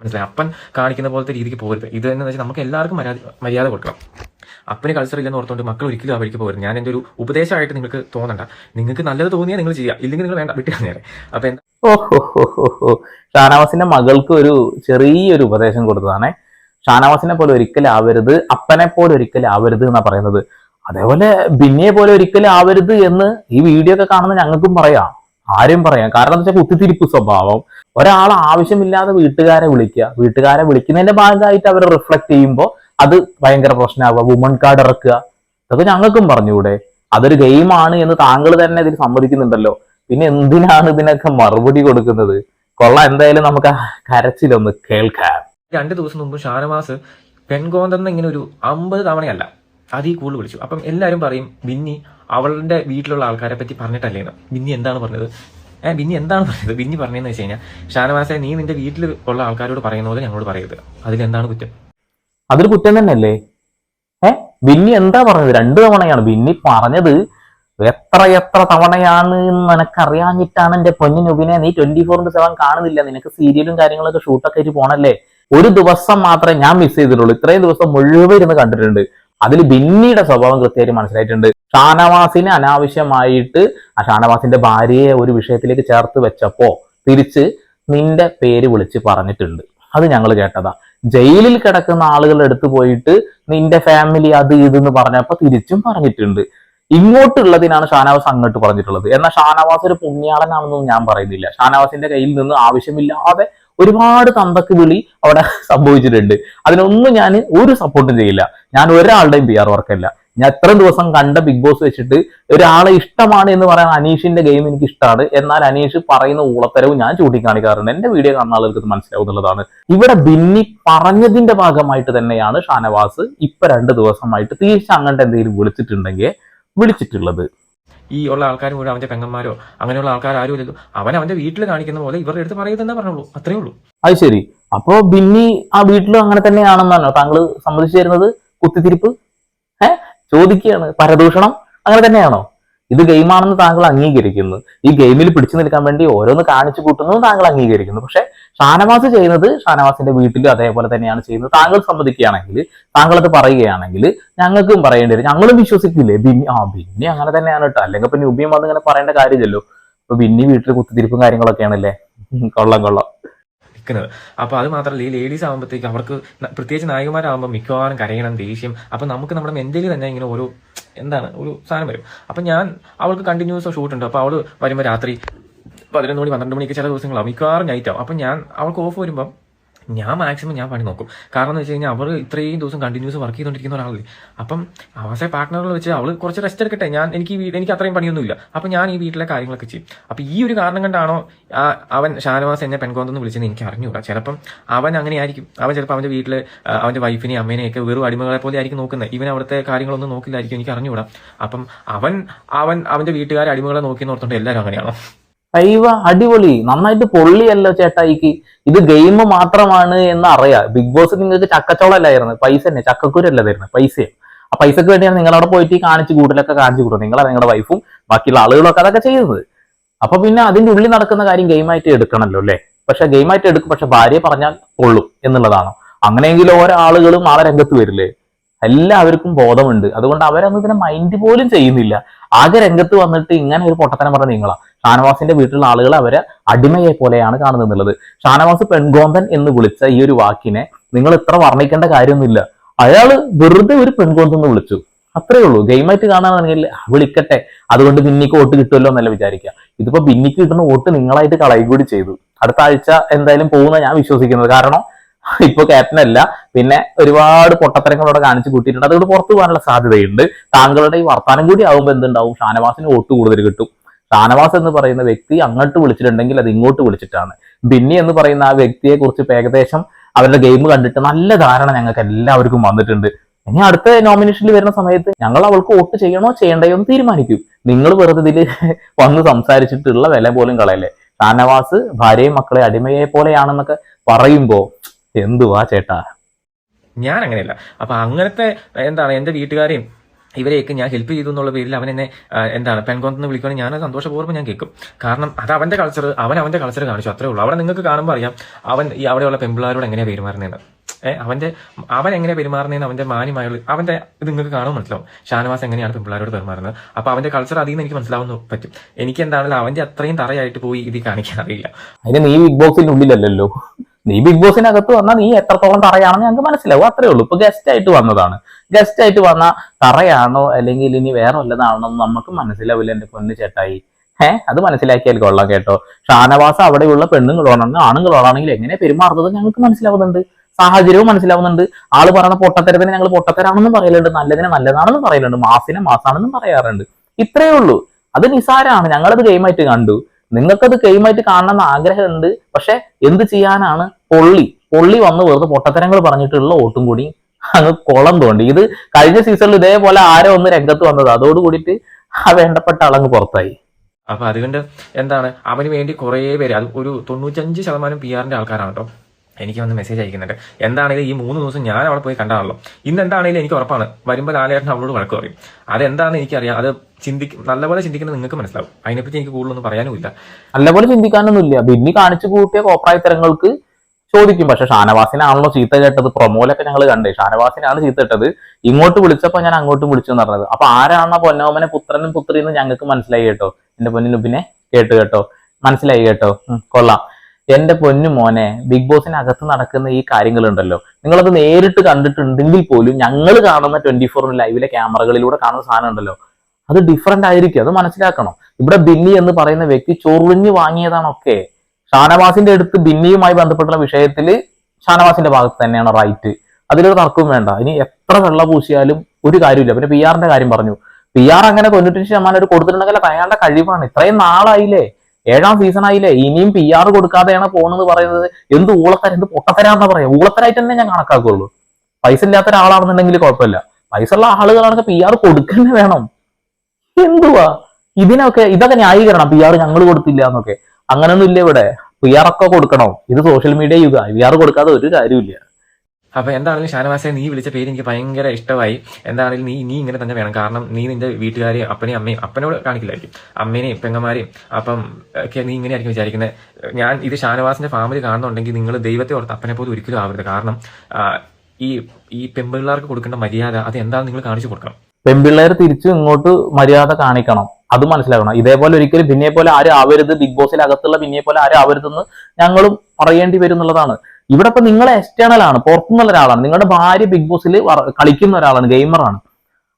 മനസ്സിലായി? അപ്പൻ കാണിക്കുന്ന പോലത്തെ രീതിക്ക് പോകരുത്. ഇത് എന്ന് വെച്ചാൽ നമുക്ക് എല്ലാവർക്കും മര്യാദ മര്യാദ കൊടുക്കണം. അപ്പന് കൾച്ചർ ഇല്ലെന്ന് ഓർത്തുകൊണ്ട് മക്കൾ ഒരിക്കലും ആ വഴിക്ക് പോകരുത്. ഞാൻ എന്റെ ഒരു ഉപദേശമായിട്ട് നിങ്ങൾക്ക് തോന്നണ്ട. നിങ്ങൾക്ക് നല്ലത് തോന്നിയാൽ നിങ്ങൾ ചെയ്യുക ഇല്ലെങ്കിൽ നിങ്ങൾ വേണ്ട. വിട്ടു നേരെ അപ്പൊ എന്താ? ഓഹോ ഷാനവാസിന്റെ മകൾക്ക് ഒരു ചെറിയൊരു ഉപദേശം കൊടുത്തതാണേ. ഷാനവാസിനെ പോലെ ഒരിക്കലും ആവരുത് അപ്പനെ പോലെ ഒരിക്കലും ആവരുത് എന്നാ പറയുന്നത്. അതേപോലെ ബിന്നിയെ പോലെ ഒരിക്കലും ആവരുത് എന്ന് ഈ വീഡിയോ ഒക്കെ കാണുന്ന ഞങ്ങൾക്കും പറയാം. ആരും പറയാം. കാരണം എന്താ വെച്ചാൽ കുത്തിത്തിരിപ്പ് സ്വഭാവം. ഒരാൾ ആവശ്യമില്ലാതെ വീട്ടുകാരെ വിളിക്കുക വീട്ടുകാരെ വിളിക്കുന്നതിന്റെ ഭാഗമായിട്ട് അവർ റിഫ്ലക്ട് ചെയ്യുമ്പോൾ അത് ഭയങ്കര പ്രശ്നമാവുക വുമൺ കാർഡ് ഇറക്കുക. അതൊക്കെ ഞങ്ങൾക്കും പറഞ്ഞുകൂടെ. അതൊരു ഗെയിമാണ് എന്ന് താങ്കൾ തന്നെ ഇതിൽ സമ്മതിക്കുന്നുണ്ടല്ലോ. പിന്നെ എന്തിനാണ് ഇതിനൊക്കെ മറുപടി കൊടുക്കുന്നത്? കൊള്ള. എന്തായാലും നമുക്ക് കരച്ചിലൊന്ന് കേൾക്കാം. രണ്ട് ദിവസം മുമ്പ് ഷാനവാസ് പെൺകോന്തെന്ന് ഇങ്ങനെ ഒരു അമ്പത് തവണയല്ല അതീ കൂടുതൽ വിളിച്ചു. അപ്പം എല്ലാവരും പറയും ബിന്നി അവളുടെ വീട്ടിലുള്ള ആൾക്കാരെ പറ്റി പറഞ്ഞിട്ടല്ലേന്ന് ബിന്നി എന്താണ് പറഞ്ഞത്? ഏഹ് ബിന്നി എന്താണ് പറഞ്ഞത്? ബിന്നി പറഞ്ഞതെന്ന് വെച്ച് കഴിഞ്ഞാൽ ഷാനവാസെ നീ നിന്റെ വീട്ടിൽ ഉള്ള ആൾക്കാരോട് പറയുന്ന പോലെ ഞങ്ങളോട് പറയരുത്. അതിലെന്താണ് കുറ്റം? അതൊരു കുറ്റം തന്നെയല്ലേ? ഏഹ് ബിന്നി എന്താ പറഞ്ഞത്? രണ്ടു തവണയാണ്. ബിന്നി പറഞ്ഞത് എത്ര എത്ര തവണയാണ് നിനക്കറിയാഞ്ഞിട്ടാണ് എന്റെ പൊന്നിനുബിനെ നീ ട്വന്റി ഫോർ ഇന്റു സെവൻ കാണുന്നില്ല. നിനക്ക് സീരിയലും കാര്യങ്ങളൊക്കെ ഷൂട്ടൊക്കെ ആയിട്ട് പോണല്ലേ? ഒരു ദിവസം മാത്രമേ ഞാൻ മിസ് ചെയ്തിട്ടുള്ളൂ. ഇത്രയും ദിവസം മുഴുവൻ ഇരുന്ന് കണ്ടിട്ടുണ്ട്. അതിൽ ബിന്നിയുടെ സ്വഭാവം കൃത്യമായിട്ട് മനസ്സിലായിട്ടുണ്ട്. ഷാനവാസിനെ അനാവശ്യമായിട്ട് ആ ഷാനവാസിന്റെ ഭാര്യയെ ഒരു വിഷയത്തിലേക്ക് ചേർത്ത് വെച്ചപ്പോ തിരിച്ച് നിന്റെ പേര് വിളിച്ച് പറഞ്ഞിട്ടുണ്ട്. അത് ഞങ്ങൾ കേട്ടതാ. ജയിലിൽ കിടക്കുന്ന ആളുകളുടെ അടുത്ത് പോയിട്ട് നിന്റെ ഫാമിലി അത് ഇതെന്ന് പറഞ്ഞപ്പോ തിരിച്ചും പറഞ്ഞിട്ടുണ്ട്. ഇങ്ങോട്ടുള്ളതിനാണ് ഷാനവാസ് അങ്ങോട്ട് പറഞ്ഞിട്ടുള്ളത്. എന്നാൽ ഷാനവാസ് ഒരു പുണ്യാളനാണെന്നൊന്നും ഞാൻ പറയുന്നില്ല. ഷാനവാസിന്റെ കയ്യിൽ നിന്ന് ആവശ്യമില്ലാതെ ഒരുപാട് തന്തക്ക് വിളി അവിടെ സംഭവിച്ചിട്ടുണ്ട്. അതിനൊന്നും ഞാൻ ഒരു സപ്പോർട്ടും ചെയ്യില്ല. ഞാൻ ഒരാളുടെയും പി ആർ വർക്കല്ല ഞാൻ എത്ര ദിവസം കണ്ട ബിഗ് ബോസ് വെച്ചിട്ട് ഒരാളെ ഇഷ്ടമാണ് എന്ന് പറയാൻ അനീഷിന്റെ ഗെയിം എനിക്ക് ഇഷ്ടമാണ് എന്നാൽ അനീഷ് പറയുന്ന ഊളത്തരവും ഞാൻ ചൂണ്ടിക്കാണിക്കാറുണ്ട്. എന്റെ വീഡിയോ കാണുന്ന ആളുകൾക്ക് മനസ്സിലാവുന്നുള്ളതാണ് ഇവിടെ ബിന്നി പറഞ്ഞതിന്റെ ഭാഗമായിട്ട് തന്നെയാണ് ഷാനവാസ് ഇപ്പൊ രണ്ട് ദിവസമായിട്ട് തിരിച്ച് അങ്ങോട്ട് എന്തെങ്കിലും വിളിച്ചിട്ടുണ്ടെങ്കിൽ വിളിച്ചിട്ടുള്ളത്. ഈ ഉള്ള ആൾക്കാർ മുഴുവൻ അവന്റെ പെങ്ങന്മാരോ അങ്ങനെയുള്ള ആൾക്കാർ ആരും ഇല്ലല്ലോ. അവൻ അവന്റെ വീട്ടിൽ കാണിക്കുന്ന പോലെ ഇവരുടെ അടുത്ത് പറയരുതെന്നേ പറഞ്ഞുള്ളൂ അത്രേ ഉള്ളൂ. അത് ശരി. അപ്പോ ബിന്നി ആ വീട്ടിലും അങ്ങനെ തന്നെയാണെന്നാണോ. താങ്കൾ സമ്മതിച്ചു തരുന്നത് കുത്തിത്തിരിപ്പ്? ഏ? ചോദിക്കുകയാണ്. പരദൂഷണം അങ്ങനെ തന്നെയാണോ? ഇത് ഗെയിമാണെന്ന് താങ്കൾ അംഗീകരിക്കുന്നു. ഈ ഗെയിമിൽ പിടിച്ചു നിൽക്കാൻ വേണ്ടി ഓരോന്ന് കാണിച്ചു കൂട്ടുന്നതും താങ്കൾ അംഗീകരിക്കുന്നു. പക്ഷെ ഷാനവാസ് ചെയ്യുന്നത് ഷാനവാസിന്റെ വീട്ടിലും അതേപോലെ തന്നെയാണ് ചെയ്യുന്നത്. താങ്കൾ സമ്മതിക്കുകയാണെങ്കിൽ താങ്കൾ അത് പറയുകയാണെങ്കിൽ ഞങ്ങൾക്കും പറയേണ്ടി വരും. ഞങ്ങളും വിശ്വസിക്കില്ലേ? ബിന്നി ആ ബിന്നി അങ്ങനെ തന്നെയാണ് കേട്ടോ. അല്ലെങ്കിൽ പിന്നെ ഉബിയും വന്ന് ഇങ്ങനെ പറയേണ്ട കാര്യമില്ലല്ലോ. ഇപ്പൊ ബിന്നി വീട്ടിൽ കുത്തിത്തിരിപ്പും കാര്യങ്ങളൊക്കെയാണല്ലേ? കൊള്ളം കൊള്ളാം. നിൽക്കുന്നത്. അപ്പൊ അത് മാത്രമല്ല ഈ ലേഡീസ് ആകുമ്പോഴത്തേക്ക് അവർക്ക് പ്രത്യേകിച്ച് നായികമാരാകുമ്പോൾ മിക്കവാറും കരയണം ദേഷ്യം. അപ്പൊ നമുക്ക് നമ്മുടെ മെന്റലി തന്നെ ഇങ്ങനെ ഓരോ എന്താണ് ഒരു സാധനം വരും. അപ്പൊ ഞാൻ അവൾക്ക് കണ്ടിന്യൂസ് ഷൂട്ട് ഉണ്ട്. അപ്പൊ അവൾ വരുമ്പോൾ രാത്രി പതിനൊന്ന് മണി പന്ത്രണ്ട് മണിക്ക് ചില ദിവസങ്ങളാവും മിക്കവാറും നൈറ്റ് ആവും. അപ്പൊ ഞാൻ അവൾക്ക് ഓഫ് വരുമ്പോൾ ഞാൻ മാക്സിമം ഞാൻ പണി നോക്കും. കാരണം എന്ന് വെച്ച് കഴിഞ്ഞാൽ അവർ ഇത്രയും ദിവസം കണ്ടിന്യൂസ് വർക്ക് ചെയ്തുകൊണ്ടിരിക്കുന്ന ഒരാളല്ലേ. അപ്പം അവസെ പാർട്ട്ണറുകൾ വെച്ച് അവൾ കുറച്ച് റെസ്റ്റ് എടുക്കട്ടെ. ഞാൻ എനിക്ക് എനിക്ക് അത്രയും പണിയൊന്നുമില്ല. അപ്പം ഞാൻ ഈ വീട്ടിലെ കാര്യങ്ങളൊക്കെ ചെയ്യും. അപ്പം ഈ ഒരു കാരണം കണ്ടാണോ അവൻ ഷാനവാസ് എന്നെ പെൺകോന്തെന്ന് വിളിച്ചെന്ന് എനിക്ക് അറിഞ്ഞുകൂടാ. ചിലപ്പം അവൻ അങ്ങനെയായിരിക്കും. അവൻ ചിലപ്പോൾ അവന്റെ വീട്ടിൽ അവന്റെ വൈഫിനെ അമ്മേനെയും ഒക്കെ വെറും അടിമകളെ പോലെ ആയിരിക്കും നോക്കുന്നത് ഇവൻ അവിടുത്തെ കാര്യങ്ങളൊന്നും നോക്കില്ലായിരിക്കും എനിക്ക് അറിഞ്ഞുകൂടാ. അപ്പം അവൻ അവൻ അവന്റെ വീട്ടുകാരെ അടിമകളെ നോക്കി നോർത്തോണ്ട് എല്ലാവരും അങ്ങനെയാണോ? അയ്യവ അടിപൊളി. നന്നായിട്ട് പൊള്ളിയല്ലോ ചേട്ടായിക്ക്. ഇത് ഗെയിം മാത്രമാണ് എന്ന് അറിയാം. ബിഗ് ബോസ് നിങ്ങൾക്ക് ചക്കച്ചോളല്ലായിരുന്നു. പൈസ തന്നെ. ചക്കക്കുരല്ല തരുന്നത് പൈസയും. ആ പൈസക്ക് വേണ്ടിയാണ് നിങ്ങൾ അവിടെ പോയിട്ട് ഈ കാണിച്ചു കൂടുതലൊക്കെ കാണിച്ചു കൂട്ടും നിങ്ങളെ നിങ്ങളുടെ വൈഫും ബാക്കിയുള്ള ആളുകളൊക്കെ അതൊക്കെ ചെയ്യുന്നത്. അപ്പൊ പിന്നെ അതിന്റെ ഉള്ളിൽ നടക്കുന്ന കാര്യം ഗെയിമായിട്ട് എടുക്കണമല്ലോ അല്ലേ? പക്ഷെ ഗെയിമായിട്ട് എടുക്കും. പക്ഷെ ഭാര്യ പറഞ്ഞാൽ കൊള്ളും എന്നുള്ളതാണ്. അങ്ങനെയെങ്കിൽ ഓരോ ആളുകളും നാളെ രംഗത്ത് വരില്ലേ? എല്ലാവർക്കും ബോധമുണ്ട്. അതുകൊണ്ട് അവരൊന്നും ഇതിനെ മൈൻഡ് പോലും ചെയ്യുന്നില്ല. ആകെ രംഗത്ത് വന്നിട്ട് ഇങ്ങനെ ഒരു പൊട്ടത്തനം പറഞ്ഞ നിങ്ങളാ. ഷാനവാസിന്റെ വീട്ടിലുള്ള ആളുകൾ അവരെ അടിമയെ പോലെയാണ് കാണുന്നത് എന്നുള്ളത്. ഷാനവാസ് പെൺകോന്തൻ എന്ന് വിളിച്ച ഈ ഒരു വാക്കിനെ നിങ്ങൾ ഇത്ര വർണിക്കേണ്ട കാര്യമൊന്നുമില്ല. അയാൾ വെറുതെ ഒരു പെൺകോന്തൻ എന്ന് വിളിച്ചു. അത്രേ ഉള്ളൂ. ഗെയിമായിട്ട് കാണാനാണെങ്കിൽ വിളിക്കട്ടെ. അതുകൊണ്ട് ബിന്നിക്ക് വോട്ട് കിട്ടുമല്ലോ എന്നല്ല വിചാരിക്കുക. ഇതിപ്പോ ബിന്നിക്ക് കിട്ടുന്ന വോട്ട് നിങ്ങളായിട്ട് കളയും കൂടി ചെയ്തു. അടുത്ത ആഴ്ച എന്തായാലും പോകുന്ന ഞാൻ വിശ്വസിക്കുന്നത്. കാരണം ഇപ്പൊ ക്യാപ്റ്റനല്ല പിന്നെ ഒരുപാട് പൊട്ടത്തരങ്ങളോടെ കാണിച്ചു കൂട്ടിയിട്ടുണ്ട്. അതുകൊണ്ട് പുറത്തു പോകാനുള്ള സാധ്യതയുണ്ട്. താങ്കളുടെ ഈ വർത്താനം കൂടി ആകുമ്പോൾ എന്തുണ്ടാവും? ഷാനവാസിന് വോട്ട് കൂടുതൽ കിട്ടും. ഷാനവാസ് എന്ന് പറയുന്ന വ്യക്തി അങ്ങോട്ട് വിളിച്ചിട്ടുണ്ടെങ്കിൽ അത് ഇങ്ങോട്ട് വിളിച്ചിട്ടാണ്. ബിന്നി എന്ന് പറയുന്ന ആ വ്യക്തിയെ കുറിച്ച് ഏകദേശം അവരുടെ ഗെയിം കണ്ടിട്ട് നല്ല ധാരണ ഞങ്ങൾക്ക് എല്ലാവർക്കും വന്നിട്ടുണ്ട്. ഇനി അടുത്ത നോമിനേഷനിൽ വരുന്ന സമയത്ത് ഞങ്ങൾ അവൾക്ക് വോട്ട് ചെയ്യണോ ചെയ്യണ്ടയോ എന്ന് തീരുമാനിക്കും. നിങ്ങൾ വെറുതെ ഇതിൽ വന്ന് സംസാരിച്ചിട്ടുള്ള വില പോലും കളയല്ലേ. ഷാനവാസ് ഭാര്യയും മക്കളെ അടിമയെ പോലെയാണെന്നൊക്കെ പറയുമ്പോ എന്തുവാ ചേട്ടാ? ഞാൻ അങ്ങനെയല്ല അപ്പൊ അങ്ങനത്തെ എന്താണ് എന്റെ വീട്ടുകാരെയും ഇവരെയൊക്കെ ഞാൻ ഹെൽപ്പ് ചെയ്തു എന്നുള്ള പേരിൽ അവൻ എന്നെ എന്താണ് എന്താണ് പെൺകോന്തെന്ന് വിളിക്കുകയാണെങ്കിൽ ഞാൻ സന്തോഷപൂർവം ഞാൻ കേൾക്കും. കാരണം അത് അവന്റെ കൾച്ചർ അവൻ അവന്റെ കൾച്ചർ കാണിച്ചു അത്രേ ഉള്ളൂ. അവിടെ നിങ്ങൾക്ക് കാണുമ്പോൾ അറിയാം അവൻ ഈ അവിടെയുള്ള പെൺപിള്ളാരോട് എങ്ങനെയാണ് പെരുമാറുന്നതെന്ന് ഏഹ് അവന്റെ അവൻ എങ്ങനെ പെരുമാറുന്നതെന്ന് അവന്റെ മാന്യമായുള്ള അവന്റെ ഇത് നിങ്ങൾക്ക് കാണുമ്പോൾ മനസ്സിലാവും. ഷാനവാസ് എങ്ങനെയാണ് പെൺപിള്ളാരോട് പെരുമാറുന്നത്? അപ്പൊ അവന്റെ കൾച്ചർ അതിൽ നിന്ന് എനിക്ക് മനസ്സിലാവുന്ന പറ്റും. എനിക്ക് എന്താണല്ലോ അവന്റെ അത്രയും തറയായിട്ട് പോയി ഇത് കാണിക്കാൻ അറിയില്ല. അതിന് നീ ബിഗ് ബോക്സിന്റെ ഉള്ളിലല്ലല്ലോ. നീ ബിഗ് ബോസിനകത്ത് വന്നാൽ നീ എത്രത്തോളം തറയാണെന്ന് ഞങ്ങൾക്ക് മനസ്സിലാവും. അത്രേ ഉള്ളൂ. ഇപ്പൊ ഗസ്റ്റ് ആയിട്ട് വന്നതാണ്. ഗസ്റ്റ് ആയിട്ട് വന്ന തറയാണോ അല്ലെങ്കിൽ ഇനി വേറെ വല്ലതാണോ നമുക്ക് മനസ്സിലാവില്ല എന്റെ പൊന്ന് ചേട്ടായി. ഏഹ് അത് മനസ്സിലാക്കിയാൽ കൊള്ളാം കേട്ടോ. ഷാനവാസ് അവിടെയുള്ള പെണ്ണുങ്ങളോടാണെങ്കിൽ ആണുങ്ങളോടാണെങ്കിൽ എങ്ങനെ പെരുമാറുന്നത് ഞങ്ങൾക്ക് മനസ്സിലാവുന്നുണ്ട്. സാഹചര്യവും മനസ്സിലാവുന്നുണ്ട്. ആൾ പറയുന്ന പൊട്ടത്തരത്തിന് ഞങ്ങൾ പൊട്ടത്തരാണെന്നും പറയലുണ്ട്. നല്ലതിനെ നല്ലതാണെന്നും പറയലുണ്ട്. മാസിനെ മാസാണെന്നും പറയാറുണ്ട്. ഇത്രയേ ഉള്ളൂ. അത് നിസാരാണ്. ഞങ്ങളത് ഗെയിമായിട്ട് കണ്ടു. നിങ്ങൾക്കത് ഗെയിമായിട്ട് കാണണമെന്ന് ആഗ്രഹമുണ്ട്. പക്ഷെ എന്ത് ചെയ്യാനാണ്? പൊള്ളി. പൊള്ളി വന്ന് വെറുതെ പൊട്ടത്തരങ്ങൾ പറഞ്ഞിട്ടുള്ള ഓട്ടും കൂടി അങ്ങ് കുളം തോണ്ടി. ഇത് കഴിഞ്ഞ സീസണിൽ ഇതേപോലെ ആരോ ഒന്ന് രംഗത്ത് വന്നത്. അതോടുകൂടിയിട്ട് ആ വേണ്ടപ്പെട്ട ആളങ്ങ് പുറത്തായി. അപ്പൊ അതുകൊണ്ട് എന്താണ്? അവന് വേണ്ടി കുറേ പേര് അത് ഒരു തൊണ്ണൂറ്റഞ്ച് ശതമാനം പി ആറിന്റെ ആൾക്കാരാണ് കേട്ടോ. എനിക്ക് വന്ന് മെസ്സേജ് അയക്കുന്നുണ്ട്. എന്താണെങ്കിലും ഈ മൂന്ന് ദിവസം ഞാൻ അവിടെ പോയി കണ്ടാണല്ലോ. ഇന്ന് എന്താണെങ്കിലും എനിക്ക് ഉറപ്പാണ്. വരുമ്പോൾ ലാലേട്ടൻ അവളോട് വഴക്ക് പറയും. അതെന്താണെന്ന് എനിക്കറിയാം. അത് ചിന്തിക്കും നല്ലപോലെ ചിന്തിക്കുന്നത് നിങ്ങൾക്ക് മനസ്സിലാവും. അതിനെപ്പറ്റി എനിക്ക് കൂടുതലൊന്നും പറയാനുമില്ല. നല്ലപോലെ ചിന്തിക്കാനൊന്നുമില്ല. ബിന്നി കാണിച്ചു കൂട്ടിയ കോപ്രായത്തരങ്ങൾക്ക് ചോദിക്കും. പക്ഷെ ഷാനവാസിനാണല്ലോ ചീത്ത കേട്ടത്. പ്രൊമോലൊക്കെ ഞങ്ങൾ കണ്ടേ. ഷാനവാസിനാണ് ചീത്ത കേട്ടത്. ഇങ്ങോട്ട് വിളിച്ചപ്പോൾ ഞാൻ അങ്ങോട്ടും വിളിച്ചു എന്ന് പറഞ്ഞത്. അപ്പൊ ആരാണ് പൊന്നോമനെ പുത്രനും പുത്രിയെന്ന് ഞങ്ങൾക്ക് മനസ്സിലായി കേട്ടോ? എന്റെ പൊന്നിനുബിനെ കേട്ട് കേട്ടോ? മനസ്സിലായി കേട്ടോ? കൊള്ളാം. എന്റെ പൊന്നു മോനെ ബിഗ് ബോസിനകത്ത് നടക്കുന്ന ഈ കാര്യങ്ങളുണ്ടല്ലോ. നിങ്ങളത് നേരിട്ട് കണ്ടിട്ടുണ്ടെങ്കിൽ പോലും ഞങ്ങൾ കാണുന്ന ട്വന്റി ഫോർ ലൈവിലെ ക്യാമറകളിലൂടെ കാണുന്ന സാധനം ഉണ്ടല്ലോ അത് ഡിഫറെന്റ് ആയിരിക്കും അത് മനസ്സിലാക്കണം. ഇവിടെ ബിന്നി എന്ന് പറയുന്ന വ്യക്തി ചൊറിഞ്ഞു വാങ്ങിയതാണൊക്കെ. ഷാനവാസിന്റെ അടുത്ത് ബിന്നിയുമായി ബന്ധപ്പെട്ടുള്ള വിഷയത്തിൽ ഷാനവാസിന്റെ ഭാഗത്ത് തന്നെയാണ് റൈറ്റ് അതിലൊരു തർക്കവും വേണ്ട. ഇനി എത്ര വെള്ള പൂശിയാലും ഒരു കാര്യമില്ല പിന്നെ പി ആറിന്റെ കാര്യം പറഞ്ഞു. പി ആർ അങ്ങനെ തൊണ്ണൂറ്റഞ്ച് ശതമാനം ഒരു കൊടുത്തിട്ടുണ്ടെങ്കിൽ അയാളുടെ കഴിവാണ്. ഇത്രയും നാളായില്ലേ? ഏഴാം സീസൺ ആയില്ലേ? ഇനിയും പി ആർ കൊടുക്കാതെയാണ് പോണെന്ന് പറയുന്നത്. എന്ത് ഊളത്തര എന്ത് പൊട്ടത്തരാന്നാ പറയാം. ഊളത്തരായിട്ട് തന്നെ ഞാൻ കണക്കാക്കുള്ളൂ. പൈസ ഇല്ലാത്ത ഒരാളാണെന്നുണ്ടെങ്കിൽ കുഴപ്പമില്ല. പൈസ ഉള്ള ആളുകളാണെങ്കിൽ പി ആർ കൊടുക്കന്നെ വേണം. എന്തുവാ? ഇതിനൊക്കെ ഇതൊക്കെ ന്യായീകരണം. പി ആർ ഞങ്ങൾ കൊടുത്തില്ല എന്നൊക്കെ. അങ്ങനൊന്നും ഇല്ല ഇവിടെ. പി ആർ ഒക്കെ കൊടുക്കണം. ഇത് സോഷ്യൽ മീഡിയ യുഗ. പി ആർ കൊടുക്കാതെ ഒരു കാര്യമില്ല അപ്പൊ എന്താണെങ്കിലും ഷാനവാസെ നീ വിളിച്ച പേര് എനിക്ക് ഭയങ്കര ഇഷ്ടമായി. എന്താണെങ്കിലും നീ നീ ഇങ്ങനെ തന്നെ വേണം. കാരണം നീ നിന്റെ വീട്ടുകാരെയും അപ്പനെയും അമ്മയും അപ്പനോട് കാണിക്കില്ലായിരിക്കും. അമ്മേനെയും പെങ്ങന്മാരെയും അപ്പം ഒക്കെ നീ ഇങ്ങനെയായിരിക്കും വിചാരിക്കുന്നത്. ഞാൻ ഇത് ഷാനവാസിന്റെ ഫാമിലി കാണുന്നുണ്ടെങ്കിൽ നിങ്ങൾ ദൈവത്തെ ഓർത്ത് അപ്പനെ പോലും ഒരിക്കലും ആവരുത്. കാരണം ഈ ഈ പെമ്പിള്ളേർക്ക് കൊടുക്കേണ്ട മര്യാദ അത് എന്താണെന്ന് നിങ്ങൾ കാണിച്ചു കൊടുക്കണം. പെൺപിള്ളേർ തിരിച്ചു ഇങ്ങോട്ട് മര്യാദ കാണിക്കണം. അത് മനസ്സിലാക്കണം. ഇതേപോലെ ഒരിക്കലും പിന്നെ പോലെ ആരും ആവരുത്. ബിഗ് ബോസിൽ അകത്തുള്ള പിന്നെ പോലെ ആരും ആവരുതെന്ന് ഞങ്ങളും പറയേണ്ടി വരും എന്നുള്ളതാണ്. ഇവിടെ ഇപ്പൊ നിങ്ങൾ എക്സ്റ്റേണൽ ആണ് പുറത്തുനിന്നുള്ള ഒരാളാണ്. നിങ്ങളുടെ ഭാര്യ ബിഗ് ബോസിൽ കളിക്കുന്ന ഒരാളാണ് ഗെയിമറാണ്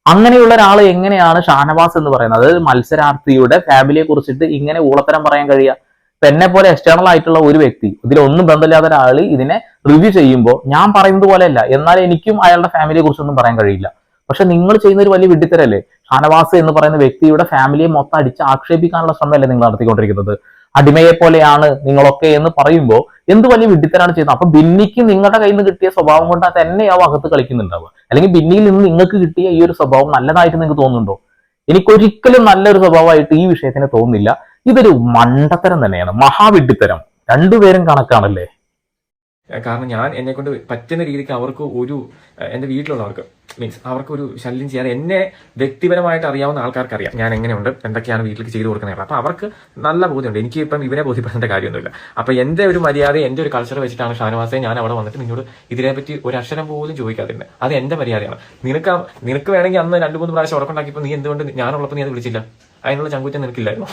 അങ്ങനെയുള്ള ഒരാൾ എങ്ങനെയാണ് ഷാനവാസ് എന്ന് പറയുന്നത്? അതായത് മത്സരാർത്ഥിയുടെ ഫാമിലിയെ കുറിച്ചിട്ട് ഇങ്ങനെ ഊളത്തരം പറയാൻ കഴിയുക. ഇപ്പൊ എന്നെ പോലെ എക്സ്റ്റേണൽ ആയിട്ടുള്ള ഒരു വ്യക്തി ഇതിലൊന്നും ബന്ധമില്ലാത്ത ഒരാൾ ഇതിനെ റിവ്യൂ ചെയ്യുമ്പോൾ ഞാൻ പറയുന്നത് പോലെയല്ല എന്നാൽ എനിക്കും അയാളുടെ ഫാമിലിയെ കുറിച്ചൊന്നും പറയാൻ കഴിയില്ല. പക്ഷെ നിങ്ങൾ ചെയ്യുന്ന ഒരു വലിയ വിഡിത്തരല്ലേ ഷാനവാസ് എന്ന് പറയുന്ന വ്യക്തിയുടെ ഫാമിലിയെ മൊത്തം അടിച്ച് ആക്ഷേപിക്കാനുള്ള ശ്രമമല്ലേ നിങ്ങൾ നടത്തിക്കൊണ്ടിരിക്കുന്നത്? അടിമയെ പോലെയാണ് നിങ്ങളൊക്കെ എന്ന് പറയുമ്പോൾ എന്ത് വലിയ വിഡ്ഢിത്തരാണ് ചെയ്യുന്നത്? അപ്പൊ ബിന്നിക്ക് നിങ്ങളുടെ കയ്യിൽ നിന്ന് കിട്ടിയ സ്വഭാവം കൊണ്ട് തന്നെയാവും അകത്ത് കളിക്കുന്നുണ്ടാവുക. അല്ലെങ്കിൽ ബിന്നിയിൽ നിന്ന് നിങ്ങൾക്ക് കിട്ടിയ ഈ ഒരു സ്വഭാവം നല്ലതായിട്ട് നിങ്ങൾക്ക് തോന്നുന്നുണ്ടോ? എനിക്കൊരിക്കലും നല്ലൊരു സ്വഭാവമായിട്ട് ഈ വിഷയത്തിന് തോന്നുന്നില്ല. ഇതൊരു മണ്ടത്തരം തന്നെയാണ്. മഹാവിഡിത്തരം രണ്ടുപേരും കണക്കാണല്ലേ? കാരണം ഞാൻ എന്നെ കൊണ്ട് പറ്റുന്ന രീതിക്ക് അവർക്ക് ഒരു എന്റെ വീട്ടിലുള്ളവർക്ക് മീൻസ് അവർക്ക് ഒരു ശല്യം ചെയ്യാതെ എന്നെ വ്യക്തിപരമായിട്ട് അറിയാവുന്ന ആൾക്കാർക്ക് അറിയാം ഞാൻ എങ്ങനെയുണ്ട്? എന്തൊക്കെയാണ് വീട്ടിലേക്ക് ചെയ്തു കൊടുക്കുന്നത് അപ്പൊ അവർക്ക് നല്ല ബോധ്യമുണ്ട്. എനിക്ക് ഇപ്പം ഇവരെ ബോധ്യപ്പെടേണ്ട കാര്യമൊന്നുമില്ല. അപ്പൊ എന്റെ ഒരു മര്യാദ എന്റെ ഒരു കൾച്ചർ വെച്ചിട്ടാണ് ഷാനവാസെ ഞാൻ അവിടെ വന്നിട്ട് നിന്നോട് ഇതിനെപ്പറ്റി ഒരു അക്ഷരം പോലും ചോദിക്കാതിരുന്നത് അത് എന്റെ മര്യാദയാണ്. നിനക്ക് നിനക്ക് വേണമെങ്കിൽ അന്ന് രണ്ട് മൂന്ന് പ്രാവശ്യം ഉറപ്പുണ്ടാക്കിയപ്പോൾ നീ എന്തുകൊണ്ട് ഞാനുള്ളപ്പോൾ നീ അത് വിളിച്ചില്ല? അതിനുള്ള ചങ്കുറ്റം നിനക്കില്ലായിരുന്നു?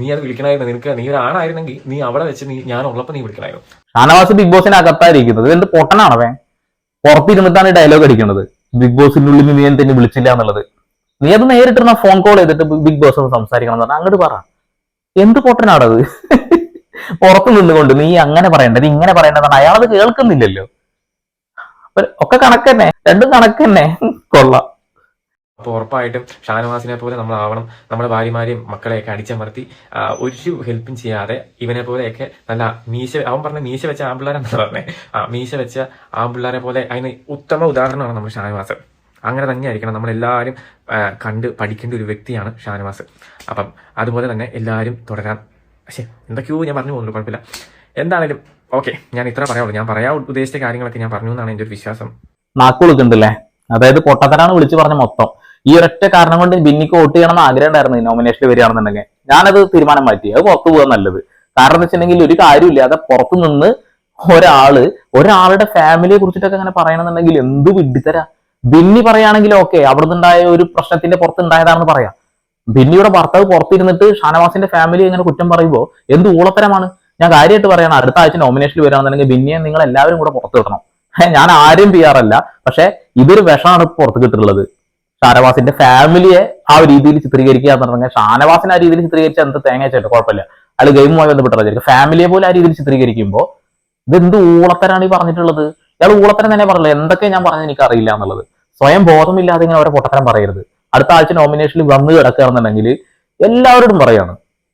നീ അത് വിളിക്കണമായിരുന്നു നിനക്ക് നീ ഒരു ആണായിരുന്നെങ്കിൽ നീ അവിടെ വെച്ച് നീ ഞാൻ ഉള്ളപ്പോ നീ വിളിക്കണമായിരുന്നു ഷാനവാസ് ബിഗ് ബോസിന് അകത്തായിരിക്കുന്നത്. എന്ത് പൊട്ടനാണവേ പുറത്തിരുന്നിട്ടാണ് ഡയലോഗ് അടിക്കുന്നത്. ബിഗ് ബോസിനുള്ളിൽ നീ എന്തിനു വിളിച്ചില്ല എന്നുള്ളത്. നീ അത് നേരിട്ടിരുന്ന ഫോൺ കോൾ ചെയ്തിട്ട് ബിഗ് ബോസ് ഒന്ന് സംസാരിക്കണം എന്ന് പറഞ്ഞാൽ അങ്ങോട്ട് പറ. എന്ത് പൊട്ടനാണത്? പുറത്ത് നിന്നുകൊണ്ട് നീ അങ്ങനെ പറയണ്ട. നീ ഇങ്ങനെ പറയണ്ടെന്നാണ് അയാളത് കേൾക്കുന്നില്ലല്ലോ. ഒക്കെ കണക്കന്നെ. രണ്ടും കണക്കന്നെ. കൊള്ളാം. അപ്പോൾ ഉറപ്പായിട്ടും ഷാനവാസിനെ പോലെ നമ്മളാവണം. നമ്മുടെ ഭാര്യമാരെയും മക്കളെയൊക്കെ അടിച്ചമർത്തി ഒരു ഹെൽപ്പും ചെയ്യാതെ ഇവനെ പോലെയൊക്കെ നല്ല മീശ അവൻ പറഞ്ഞ മീശ വെച്ച ആമ്പിള്ളേരെന്നാ പറഞ്ഞേ. ആ മീശ വെച്ച ആമ്പിള്ളേരെ പോലെ അതിന് ഉത്തമ ഉദാഹരണമാണ് നമ്മുടെ ഷാനവാസ് അങ്ങനെ തന്നെയായിരിക്കണം നമ്മളെല്ലാവരും കണ്ട് പഠിക്കേണ്ട ഒരു വ്യക്തിയാണ് ഷാനവാസ് അപ്പം അതുപോലെ തന്നെ എല്ലാവരും തുടരാൻ. പക്ഷേ എന്തൊക്കെയോ ഞാൻ പറഞ്ഞു പോകുന്നു കുഴപ്പമില്ല. എന്താണേലും ഓക്കെ ഞാൻ ഇത്ര പറയാവുള്ളൂ. ഞാൻ പറയാൻ ഉദ്ദേശിച്ച കാര്യങ്ങളൊക്കെ ഞാൻ പറഞ്ഞു എന്നാണ് എന്റെ ഒരു വിശ്വാസം. നാക്കുകൊടുക്കുന്നുണ്ടല്ലേ അതായത് പൊട്ടത്തരാണ് വിളിച്ചു പറഞ്ഞ മൊത്തം. ഈ ഒരൊറ്റ കാരണം കൊണ്ട് ബിന്നിക്ക് വോട്ട് ചെയ്യണമെന്ന് ആഗ്രഹം ഉണ്ടായിരുന്നു നോമിനേഷനിൽ വരികയാണെന്നുണ്ടെങ്കിൽ. ഞാനത് തീരുമാനം മാറ്റി അത് പുറത്തു പോകാൻ നല്ലത്. കാരണം എന്ന് വെച്ചിട്ടുണ്ടെങ്കിൽ ഒരു കാര്യമില്ലാതെ പുറത്തു നിന്ന് ഒരാൾ ഒരാളുടെ ഫാമിലിയെ കുറിച്ചിട്ടൊക്കെ അങ്ങനെ പറയണമെന്നുണ്ടെങ്കിൽ എന്ത് വിഡിത്തരാ ബിന്നി പറയുകയാണെങ്കിൽ ഓക്കെ അവിടെ നിന്നുണ്ടായ ഒരു പ്രശ്നത്തിന്റെ പുറത്ത് ഉണ്ടായതാണെന്ന് പറയാം. ബിന്നിയുടെ ഭർത്താവ് പുറത്തിരുന്നിട്ട് ഷാനവാസിന്റെ ഫാമിലി ഇങ്ങനെ കുറ്റം പറയുമ്പോൾ എന്ത് ഊളത്തരമാണ്? ഞാൻ കാര്യമായിട്ട് പറയണം അടുത്ത ആഴ്ച നോമിനേഷനിൽ വരികയാണെന്നുണ്ടെങ്കിൽ ബിന്നിയെ നിങ്ങൾ എല്ലാവരും കൂടെ പുറത്തു വിടണം. ഞാൻ ആരും ചെയ്യാറല്ല പക്ഷെ ഇതൊരു വിഷമാണ് പുറത്ത് കിട്ടുള്ളത് ഷാനവാസിന്റെ ഫാമിലിയെ ആ ഒരു രീതിയിൽ ചിത്രീകരിക്കുക എന്ന് പറഞ്ഞാൽ ഷാനവാസിനെ ആ രീതിയിൽ ചിത്രീകരിച്ച എന്ത് തേങ്ങ ചേട്ടോ കുഴപ്പമില്ല. അയാൾ ഗെയിമുമായി ബന്ധപ്പെട്ട ഫാമിലിയെ പോലെ ആ രീതിയിൽ ചിത്രീകരിക്കുമ്പോൾ ഇതെന്ത് ഊളത്തരാണ് ഈ പറഞ്ഞിട്ടുള്ളത്? ഇയാൾ ഊളത്തരം തന്നെ പറഞ്ഞില്ല? എന്തൊക്കെ ഞാൻ പറഞ്ഞത് എനിക്ക് അറിയില്ല എന്നുള്ളത്. സ്വയം ബോധമില്ലാതെ ഇങ്ങനെ അവരെ പൊട്ടത്തരം പറയരുത്. അടുത്ത ആഴ്ച നോമിനേഷനിൽ വന്ന് കിടക്കുകയാണെന്നുണ്ടെങ്കിൽ എല്ലാവരോടും പറയാണ്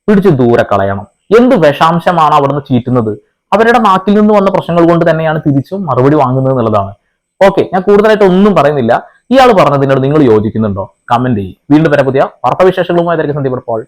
പിടിച്ച് ദൂരെ കളയണം. എന്ത് വിഷാംശമാണ് അവിടുന്ന് ചീറ്റുന്നത്? അവരുടെ നാട്ടിൽ നിന്ന് വന്ന പ്രശ്നങ്ങൾ കൊണ്ട് തന്നെയാണ് തിരിച്ചും മറുപടി വാങ്ങുന്നത് എന്നുള്ളതാണ്. ഓക്കെ ഞാൻ കൂടുതലായിട്ട് ഒന്നും പറയുന്നില്ല. ഇയാൾ പറഞ്ഞതിനോട് നിങ്ങൾ യോജിക്കുന്നുണ്ടോ? കമന്റ് ചെയ്യും. വീണ്ടും വരെ പുതിയ വാർത്താവിശേഷങ്ങളുമായി സന്ദീപ് പോൾ